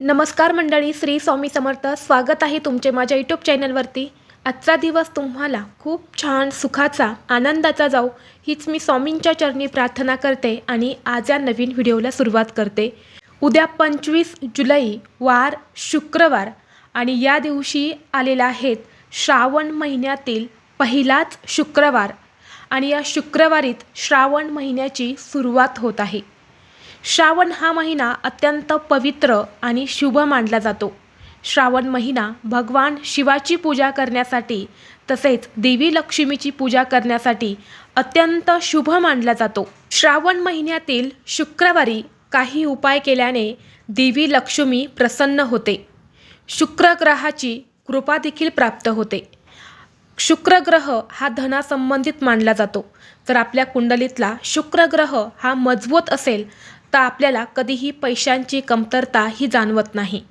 नमस्कार मंडळी श्री स्वामी समर्थ. स्वागत आहे तुमचे माझ्या यूट्यूब चॅनलवरती आजचा दिवस तुम्हाला खूप छान सुखाचा आनंदाचा जाऊ हीच मी स्वामींच्या चरणी प्रार्थना करते आणि आज या नवीन व्हिडिओला सुरुवात करते. उद्या पंचवीस जुलै वार शुक्रवार आणि या दिवशी आलेला आहेत श्रावण महिन्यातील पहिलाच शुक्रवार. आणि या शुक्रवारीत श्रावण महिन्याची सुरुवात होत आहे. श्रावण हा महिना अत्यंत पवित्र आणि शुभ मानला जातो. श्रावण महिना भगवान शिवाची पूजा करण्यासाठी तसेच देवी लक्ष्मीची पूजा करण्यासाठी अत्यंत शुभ मानला जातो. श्रावण महिन्यातील शुक्रवारी काही उपाय केल्याने देवी लक्ष्मी प्रसन्न होते. शुक्र ग्रहाची कृपा देखील प्राप्त होते. शुक्र ग्रह हा धनासंबंधित मानला जातो. तर आपल्या कुंडलीतला शुक्र ग्रह हा मजबूत असेल तर आपल्याला कधीही पैशांची कमतरता ही जाणवत नाही.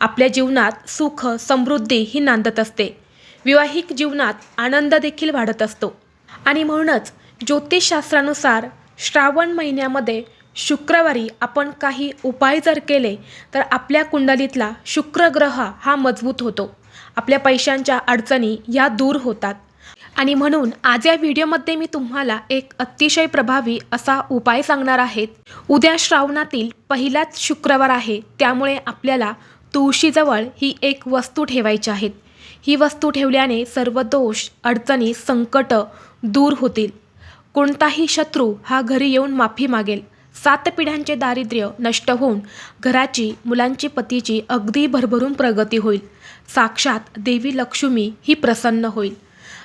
आपल्या जीवनात सुख समृद्धी ही नांदत असते. विवाहिक जीवनात आनंद देखील वाढत असतो. आणि म्हणूनच ज्योतिषशास्त्रानुसार श्रावण महिन्यामध्ये शुक्रवारी आपण काही उपाय जर केले तर आपल्या कुंडलीतला शुक्र ग्रह हा मजबूत होतो. आपल्या पैशांच्या अडचणी या दूर होतात. आणि म्हणून आज या व्हिडिओमध्ये मी तुम्हाला एक अतिशय प्रभावी असा उपाय सांगणार आहेत उद्या श्रावणातील पहिलाच शुक्रवार आहे त्यामुळे आपल्याला तुळशीजवळ ही एक वस्तू ठेवायची आहेत ही वस्तू ठेवल्याने सर्व दोष अडचणी संकट दूर होतील. कोणताही शत्रू हा घरी येऊन माफी मागेल. सात पिढ्यांचे दारिद्र्य नष्ट होऊन घराची मुलांची पतीची अगदी भरभरून प्रगती होईल. साक्षात देवी लक्ष्मी ही प्रसन्न होईल.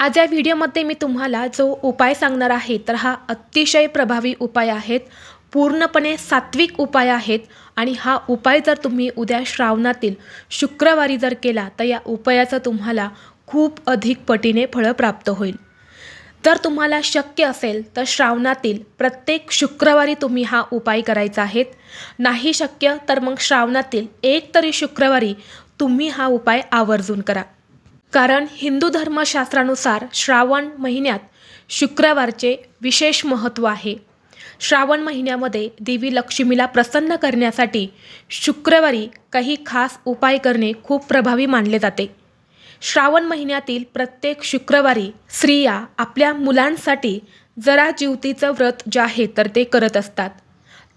आज या व्हिडिओमध्ये मी तुम्हाला जो उपाय सांगणार आहे तर हा अतिशय प्रभावी उपाय आहेत. पूर्णपणे सात्विक उपाय आहेत आणि हा उपाय जर तुम्ही उद्या श्रावणातील शुक्रवारी जर केला तर या उपायाचं तुम्हाला खूप अधिक पटीने फळं प्राप्त होईल. जर तुम्हाला शक्य असेल तर श्रावणातील प्रत्येक शुक्रवारी तुम्ही हा उपाय करायचा आहे. नाही शक्य तर मग श्रावणातील एक तरी शुक्रवारी तुम्ही हा उपाय आवर्जून करा. कारण हिंदू धर्मशास्त्रानुसार श्रावण महिन्यात शुक्रवारचे विशेष महत्त्व आहे. श्रावण महिन्यामध्ये देवी लक्ष्मीला प्रसन्न करण्यासाठी शुक्रवारी काही खास उपाय करणे खूप प्रभावी मानले जाते. श्रावण महिन्यातील प्रत्येक शुक्रवारी स्त्रिया आपल्या मुलांसाठी जरा जीवतीचं व्रत जे आहे तर ते करत असतात.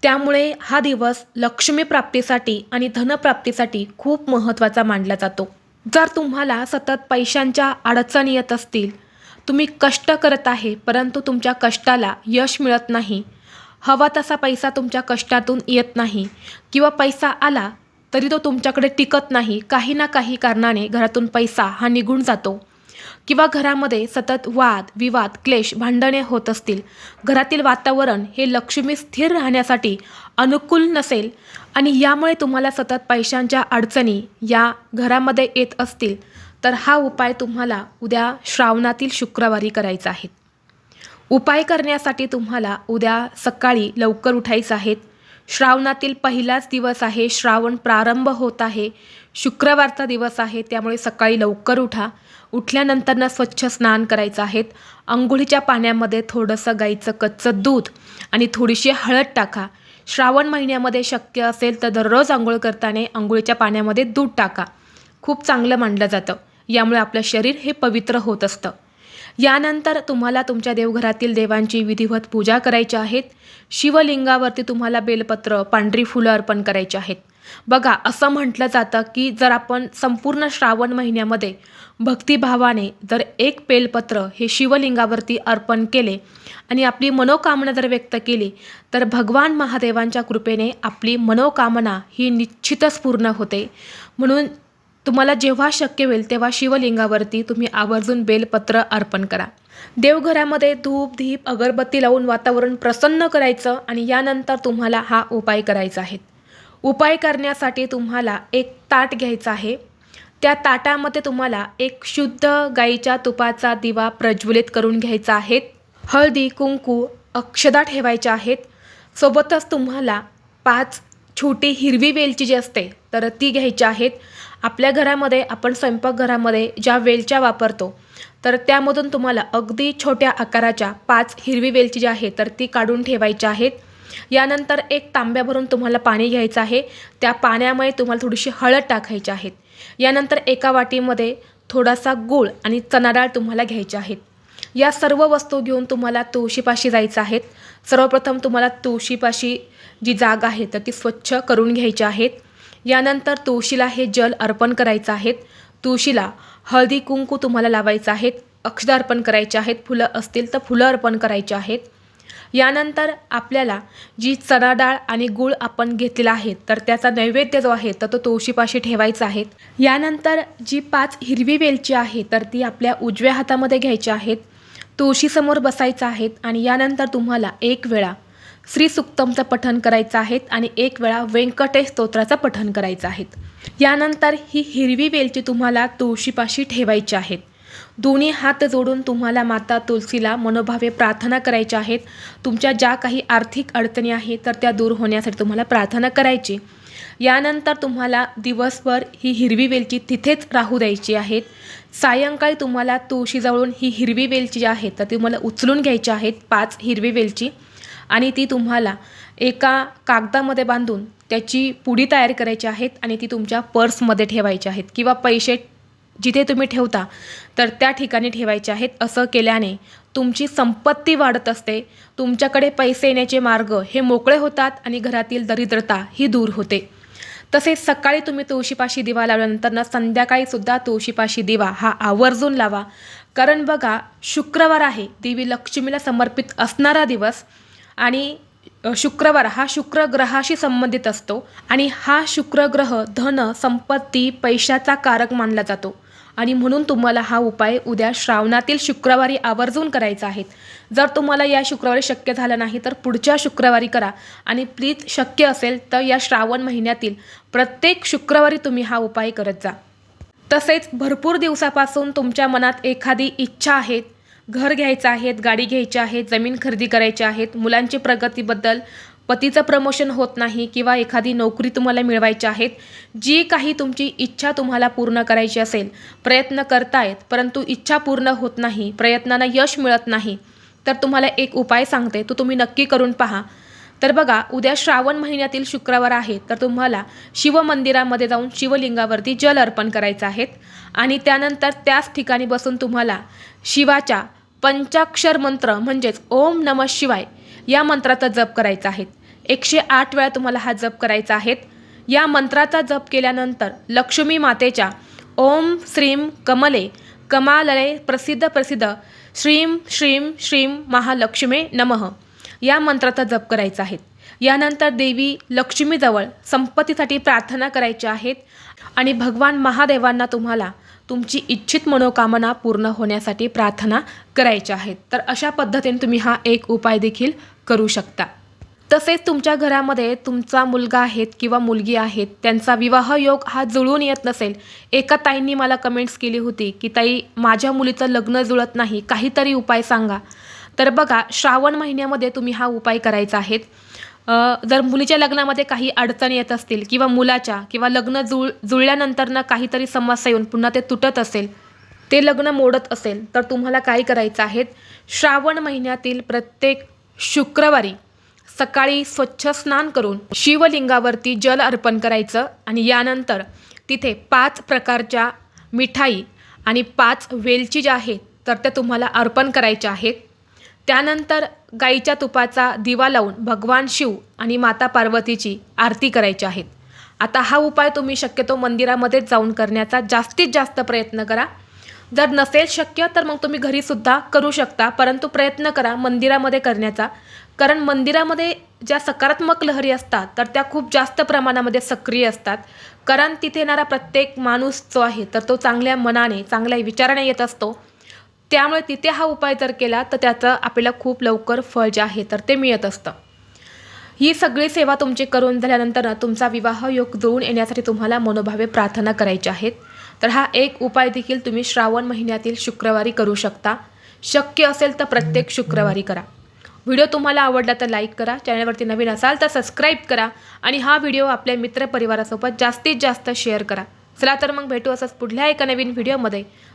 त्यामुळे हा दिवस लक्ष्मीप्राप्तीसाठी आणि धनप्राप्तीसाठी खूप महत्त्वाचा मानला जातो. जर तुम्हाला सतत पैशांच्या अडचणी येत असतील तुम्ही कष्ट करत आहे परंतु तुमच्या कष्टाला यश मिळत नाही. हवा तसा पैसा तुमच्या कष्टातून येत नाही. किंवा पैसा आला तरी तो तुमच्याकडे टिकत नाही. काही ना काही कारणाने घरातून पैसा हा निघून जातो. किंवा घरामध्ये सतत वाद विवाद क्लेश भांडणे होत असतील. घरातील वातावरण हे लक्ष्मी स्थिर राहण्यासाठी अनुकूल नसेल आणि यामुळे तुम्हाला सतत पैशांच्या अडचणी या घरामध्ये येत असतील तर हा उपाय तुम्हाला उद्या श्रावणातील शुक्रवारी करायचा आहे. उपाय करण्यासाठी तुम्हाला उद्या सकाळी लवकर उठायचं आहेत श्रावणातील पहिलाच दिवस आहे श्रावण प्रारंभ होत आहे शुक्रवारचा दिवस आहे त्यामुळे सकाळी लवकर उठा. उठल्यानंतरनं स्वच्छ स्नान करायचं आहेत आंघोळीच्या पाण्यामध्ये थोडंसं गाईचं कच्चं दूध आणि थोडीशी हळद टाका. श्रावण महिन्यामध्ये शक्य असेल तर दररोज आंघोळ करताना आंघोळीच्या पाण्यामध्ये दूध टाका. खूप चांगलं मानलं जातं. यामुळे आपलं शरीर हे पवित्र होत असतं. यानंतर तुम्हाला तुमच्या देवघरातील देवांची विधिवत पूजा करायची आहेत. शिवलिंगावरती तुम्हाला बेलपत्र पांढरी फुलं अर्पण करायची आहेत. बघा असं म्हटलं जातं की जर आपण संपूर्ण श्रावण महिन्यामध्ये भक्तिभावाने जर एक बेलपत्र हे शिवलिंगावरती अर्पण केले आणि आपली मनोकामना जर व्यक्त केली तर भगवान महादेवांच्या कृपेने आपली मनोकामना ही निश्चितच पूर्ण होते. म्हणून तुम्हाला जेव्हा शक्य होईल तेव्हा शिवलिंगावरती तुम्ही आवर्जून बेलपत्र अर्पण करा. देवघरामध्ये धूप धीप अगरबत्ती लावून वातावरण प्रसन्न करायचं आणि यानंतर तुम्हाला हा उपाय करायचा आहे. उपाय करण्यासाठी तुम्हाला एक ताट घ्यायचं आहे. त्या ताटामध्ये तुम्हाला एक शुद्ध गाईच्या तुपाचा दिवा प्रज्वलित करून घ्यायचा आहे. हळदी कुंकू अक्षदा ठेवायच्या आहेत. सोबतच तुम्हाला पाच छोटी हिरवी वेलची जी असते तर ती घ्यायची आहेत. आपल्या घरामध्ये आपण स्वयंपाकघरामध्ये ज्या वेलच्या वापरतो तर त्यामधून तुम्हाला अगदी छोट्या आकाराच्या पाच हिरवी वेलची जी आहे तर ती काढून ठेवायच्या आहेत. यानंतर एक तांब्या भरून तुम्हाला पाणी घ्यायचं आहे. त्या पाण्यामध्ये तुम्हाला थोडीशी हळद टाकायची आहेत यानंतर एका वाटीमध्ये थोडासा गूळ आणि चणा डाळ तुम्हाला घ्यायच्या आहेत. या सर्व वस्तू घेऊन तुम्हाला तुळशीपाशी जायचं आहेत सर्वप्रथम तुम्हाला तुळशीपाशी जी जागा आहे तर ती स्वच्छ करून घ्यायची आहेत यानंतर तुळशीला हे जल अर्पण करायचं आहेत तुळशीला हळदी कुंकू तुम्हाला लावायचं आहेत अक्षदा अर्पण करायचे आहेत. फुलं असतील तर फुलं अर्पण करायची आहेत. यानंतर आपल्याला जी चणा डाळ आणि गूळ आपण घेतलेला आहे तर त्याचा नैवेद्य जो आहे तर तो तुळशीपाशी ठेवायचा आहे. यानंतर जी पाच हिरवी वेलची आहे तर ती आपल्या उजव्या हातामध्ये घ्यायची आहेत. तुळशीसमोर बसायचं आहेत आणि यानंतर तुम्हाला एक वेळा श्री सुक्तमचं पठण करायचं आहे आणि एक वेळा व्यंकटेश स्तोत्राचं पठण करायचं आहेत यानंतर ही हिरवी वेलची तुम्हाला तुळशीपाशी ठेवायची आहेत दोन्ही हात जोडून तुम्हाला माता तुलसीला मनोभावे प्रार्थना करायच्या आहेत. तुमच्या ज्या काही आर्थिक अडचणी आहेत तर त्या दूर होण्यासाठी तुम्हाला प्रार्थना करायची. यानंतर तुम्हाला दिवसभर ही हिरवी वेलची तिथेच राहू द्यायची आहेत सायंकाळी तुम्हाला तुळशीजवळून ही हिरवी वेलची जी आहे तर ती तुम्हाला उचलून घ्यायची आहेत पाच हिरवी वेलची. आणि ती तुम्हाला एका कागदामध्ये बांधून त्याची पुडी तयार करायची आहेत आणि ती तुमच्या पर्समध्ये ठेवायची आहेत. किंवा पैसे जिथे तुम्ही ठेवता तर त्या ठिकाणी ठेवायचे आहेत. असं केल्याने तुमची संपत्ती वाढत असते. तुमच्याकडे पैसे येण्याचे मार्ग हे मोकळे होतात आणि घरातील दरिद्रता ही दूर होते. तसेच सकाळी तुम्ही तुळशीपाशी दिवा लावल्यानंतर ना संध्याकाळीसुद्धा तुळशीपाशी दिवा हा आवर्जून लावा. कारण बघा शुक्रवार आहे. देवी लक्ष्मीला समर्पित असणारा दिवस आणि शुक्रवार हा शुक्र ग्रहाशी संबंधित असतो आणि हा शुक्र ग्रह धन संपत्ती पैशाचा कारक मानला जातो. आणि म्हणून तुम्हाला हा उपाय उद्या श्रावणातील शुक्रवारी आवर्जून करायचा आहे. जर तुम्हाला या शुक्रवारी शक्य झालं नाही तर पुढच्या शुक्रवारी करा. आणि प्लीज शक्य असेल तर या श्रावण महिन्यातील प्रत्येक शुक्रवारी तुम्ही हा उपाय करत जा. तसेच भरपूर दिवसापासून तुमच्या मनात एखादी इच्छा आहे घर घ्यायचं आहेत गाडी घ्यायची आहे जमीन खरेदी करायची आहेत मुलांची प्रगतीबद्दल पतीचं प्रमोशन होत नाही किंवा एखादी नोकरी तुम्हाला मिळवायची आहेत जी काही तुमची इच्छा तुम्हाला पूर्ण करायची असेल प्रयत्न करतायत परंतु इच्छा पूर्ण होत नाही प्रयत्नांना यश मिळत नाही तर तुम्हाला एक उपाय सांगते तो तुम्ही नक्की करून पहा. तर बघा उद्या श्रावण महिन्यातील शुक्रवार आहे तर तुम्हाला शिवमंदिरामध्ये जाऊन शिवलिंगावरती जल अर्पण करायचं आहे आणि त्यानंतर त्याच ठिकाणी बसून तुम्हाला शिवाच्या पंचाक्षर मंत्र म्हणजेच ओम नम शिवाय या मंत्राचा जप करायचा आहे. एकशे आठ वेळा तुम्हाला हा जप करायचा आहे. या मंत्राचा जप केल्यानंतर लक्ष्मी मातेच्या ओम श्रीम कमले कमालले प्रसिद्ध प्रसिद्ध श्रीम श्रीम श्रीम महालक्ष्मे नमः. या मंत्राचा जप करायचा आहे. यानंतर देवी लक्ष्मीजवळ संपत्तीसाठी प्रार्थना करायच्या आहेत आणि भगवान महादेवांना तुम्हाला तुमची इच्छित मनोकामना पूर्ण होण्यासाठी प्रार्थना करायच्या आहेत. तर अशा पद्धतीने तुम्ही हा एक उपाय देखील करू शकता. तसेच तुमच्या घरामध्ये तुमचा मुलगा आहेत किंवा मुलगी आहेत त्यांचा विवाह योग हा जुळून येत नसेल. एका ताईंनी मला कमेंट्स केली होती की ताई माझ्या मुलीचं लग्न जुळत नाही काहीतरी उपाय सांगा. तर बघा श्रावण महिन्यामध्ये तुम्ही हा उपाय करायचा आहे जर मुलीच्या लग्नामध्ये काही अडचणी येत असतील किंवा मुलाच्या किंवा लग्न जुळ जुळल्यानंतरनं काहीतरी समस्या येऊन पुन्हा ते तुटत असेल ते लग्न मोडत असेल तर तुम्हाला काय करायचं आहे? श्रावण महिन्यातील प्रत्येक शुक्रवारी सकाळी स्वच्छ स्नान करून शिवलिंगावरती जल अर्पण करायचं आणि यानंतर तिथे पाच प्रकारच्या मिठाई आणि पाच वेलची ज्या आहेत तर त्या तुम्हाला अर्पण करायच्या आहेत. त्यानंतर गाईच्या तुपाचा दिवा लावून भगवान शिव आणि माता पार्वतीची आरती करायची आहेत आता हा उपाय तुम्ही शक्यतो मंदिरामध्येच जाऊन करण्याचा जास्तीत जास्त प्रयत्न करा. जर नसेल शक्य तर मग तुम्ही घरीसुद्धा करू शकता परंतु प्रयत्न करा मंदिरामध्ये करण्याचा. कारण मंदिरामध्ये ज्या सकारात्मक लहरी असतात तर त्या खूप जास्त प्रमाणामध्ये सक्रिय असतात. कारण तिथे येणारा प्रत्येक माणूस जो आहे तर तो चांगल्या मनाने चांगल्या विचाराने येत असतो. त्यामुळे तिथे हा उपाय जर केला तर त्याचं आपल्याला खूप लवकर फळ जे आहे तर ते मिळत असतं. ही सगळी सेवा तुमची करून झाल्यानंतर तुमचा विवाह योग जुळून येण्यासाठी तुम्हाला मनोभावे प्रार्थना करायच्या आहेत. तर हा एक उपाय देखील तुम्ही श्रावण महिन्यातील शुक्रवारी करू शकता. शक्य असेल तर प्रत्येक शुक्रवारी करा. व्हिडिओ तुम्हाला आवडला तर लाईक करा चॅनलवरती नवीन असाल तर सबस्क्राईब करा आणि हा व्हिडिओ आपल्या मित्रपरिवारासोबत जास्तीत जास्त शेअर करा. चला तर मग भेटू असंच पुढल्या एका नवीन व्हिडिओमध्ये.